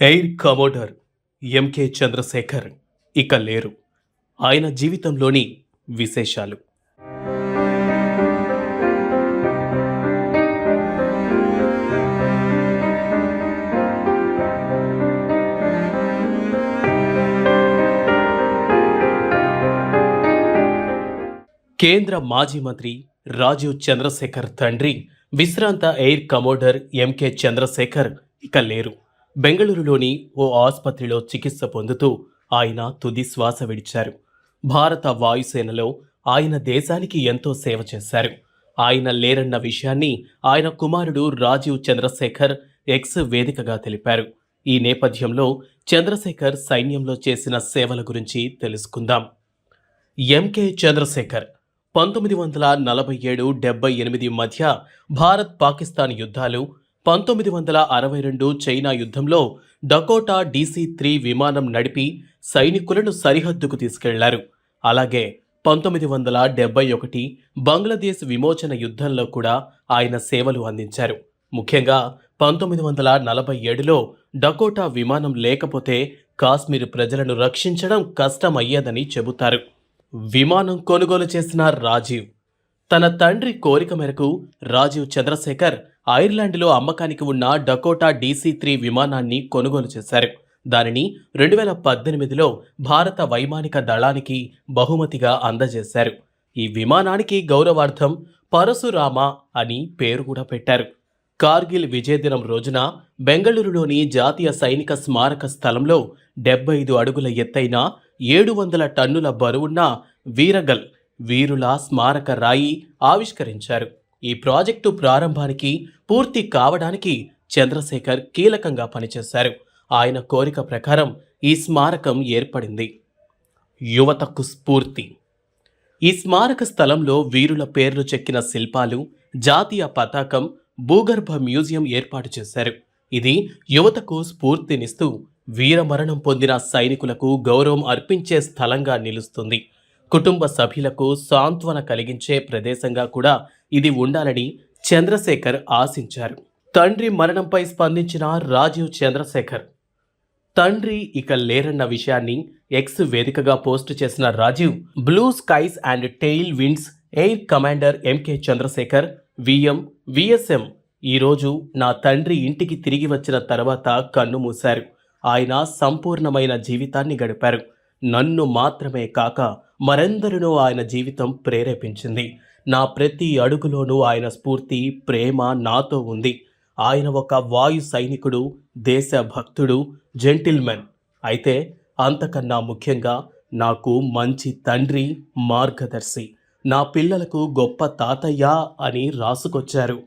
Air commodore MK Chandrasekhar ఇక లేరు. ఆయన జీవితంలోని విశేషాలు. కేంద్ర మాజీ మంత్రి రాజీవ్ చంద్రశేఖర్ తండ్రి విశ్రాంత ఎయిర్ కమోడర్ ఎంకే చంద్రశేఖర్ ఇక లేరు. బెంగళూరులోని ఓ ఆసుపత్రిలో చికిత్స పొందుతూ ఆయన తుది శ్వాస విడిచారు. భారత వాయుసేనలో ఆయన దేశానికి ఎంతో సేవ చేశారు. ఆయన లేరన్న విషయాన్ని ఆయన కుమారుడు రాజీవ్ చంద్రశేఖర్ ఎక్స్ వేదికగా తెలిపారు. ఈ నేపథ్యంలో చంద్రశేఖర్ సైన్యంలో చేసిన సేవల గురించి తెలుసుకుందాం. ఎంకే చంద్రశేఖర్ పంతొమ్మిది వందల నలభై ఏడు డెబ్బై ఎనిమిది మధ్య భారత్ పాకిస్తాన్ యుద్ధాలు పంతొమ్మిది వందల అరవై రెండు చైనా యుద్ధంలో డకోటా డీసీ త్రీ విమానం నడిపి సైనికులను సరిహద్దుకు తీసుకెళ్ళారు. అలాగే పంతొమ్మిది వందల డెబ్బై ఒకటి బంగ్లాదేశ్ విమోచన యుద్ధంలో కూడా ఆయన సేవలు అందించారు. ముఖ్యంగా పంతొమ్మిది వందల నలభై ఏడులో డకోటా విమానం లేకపోతే కాశ్మీర్ ప్రజలను రక్షించడం కష్టమయ్యేదని చెబుతారు. విమానం కొనుగోలు చేసిన రాజీవ్ తన తండ్రి కోరిక మేరకు రాజీవ్ చంద్రశేఖర్ ఐర్లాండ్లో అమ్మకానికి ఉన్న డకోటా డీసీ త్రీ విమానాన్ని కొనుగోలు చేశారు. దానిని రెండు వేల పద్దెనిమిదిలో భారత వైమానిక దళానికి బహుమతిగా అందజేశారు. ఈ విమానానికి గౌరవార్థం పరశురామ అని పేరు కూడా పెట్టారు. కార్గిల్ విజయ దినం రోజున బెంగళూరులోని జాతీయ సైనిక స్మారక స్థలంలో డెబ్బై ఐదు అడుగుల ఎత్తైన ఏడు వందల టన్నుల బరువున్న వీరగల్ వీరుల స్మారక రాయి ఆవిష్కరించారు. ఈ ప్రాజెక్టు ప్రారంభానికి పూర్తి కావడానికి చంద్రశేఖర్ కీలకంగా పనిచేశారు. ఆయన కోరిక ప్రకారం ఈ స్మారకం ఏర్పడింది. యువతకు స్ఫూర్తి. ఈ స్మారక స్థలంలో వీరుల పేర్లు చెక్కిన శిల్పాలు జాతీయ పతాకం భూగర్భ మ్యూజియం ఏర్పాటు చేశారు. ఇది యువతకు స్ఫూర్తినిస్తూ వీరమరణం పొందిన సైనికులకు గౌరవం అర్పించే స్థలంగా నిలుస్తుంది. కుటుంబ సభ్యులకు సాంత్వన కలిగించే ప్రదేశంగా కూడా ఇది ఉండాలని చంద్రశేఖర్ ఆశించారు. తండ్రి మరణంపై స్పందించిన రాజీవ్ చంద్రశేఖర్ తండ్రి ఇక లేరన్న విషయాన్ని ఎక్స్ వేదికగా పోస్ట్ చేసిన Rajiv blue skies and tail winds air commander MK Chandrashekhar VM VSM ఈరోజు నా తండ్రి ఇంటికి తిరిగి వచ్చిన తర్వాత కన్ను మూశారు. ఆయన సంపూర్ణమైన జీవితాన్ని గడిపారు. నన్ను మాత్రమే కాక మరెందరినో ఆయన జీవితం ప్రేరేపించింది. నా ప్రతి అడుగులోనూ ఆయన స్ఫూర్తి ప్రేమ నాతో ఉంది. ఆయన ఒక వాయు సైనికుడు దేశభక్తుడు జెంటిల్మెన్. అయితే అంతకన్నా ముఖ్యంగా నాకు మంచి తండ్రి మార్గదర్శి. నా పిల్లలకు గొప్ప తాతయ్య అని రాసుకొచ్చారు.